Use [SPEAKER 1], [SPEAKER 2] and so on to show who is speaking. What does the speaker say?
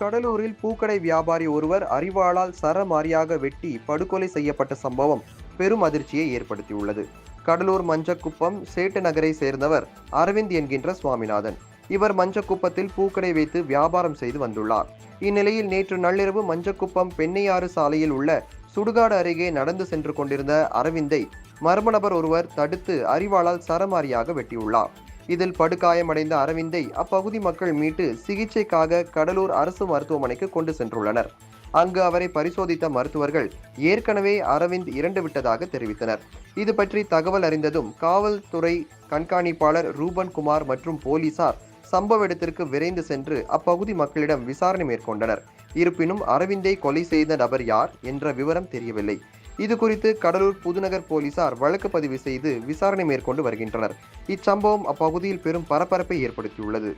[SPEAKER 1] கடலூரில் பூக்கடை வியாபாரி ஒருவர் அறிவாளால் சரமாரியாக வெட்டி படுகொலை செய்யப்பட்ட சம்பவம் பெரும் அதிர்ச்சியை ஏற்படுத்தியுள்ளது. கடலூர் மஞ்சக்குப்பம் சேட்டு நகரை சேர்ந்தவர் அரவிந்த் என்கின்ற சுவாமிநாதன். இவர் மஞ்சக்குப்பத்தில் பூக்கடை வைத்து வியாபாரம் செய்து வந்துள்ளார். இந்நிலையில் நேற்று நள்ளிரவு மஞ்சக்குப்பம் பெண்ணையாறு சாலையில் உள்ள சுடுகாடு அருகே நடந்து சென்று கொண்டிருந்த அரவிந்தை மர்ம நபர் ஒருவர் தடுத்து அறிவாளால் சரமாரியாக வெட்டியுள்ளார். இதில் படுகாயமடைந்த அரவிந்தை அப்பகுதி மக்கள் மீட்டு சிகிச்சைக்காக கடலூர் அரசு மருத்துவமனைக்கு கொண்டு சென்றுள்ளனர். அங்கு அவரை பரிசோதித்த மருத்துவர்கள் ஏற்கனவே அரவிந்த் இறந்து விட்டதாக தெரிவித்தனர். இது பற்றி தகவல் அறிந்ததும் காவல்துறை கண்காணிப்பாளர் ரூபன் குமார் மற்றும் போலீசார் சம்பவ இடத்திற்கு விரைந்து சென்று அப்பகுதி மக்களிடம் விசாரணை மேற்கொண்டனர். இருப்பினும் அரவிந்தை கொலை செய்த நபர் யார் என்ற விவரம் தெரியவில்லை. இது குறித்து கடலூர் புதுநகர் போலீசார் வழக்கு பதிவு செய்து விசாரணை மேற்கொண்டு வருகின்றனர். இச்சம்பவம் அப்பகுதியில் பெரும் பரபரப்பை ஏற்படுத்தியுள்ளது.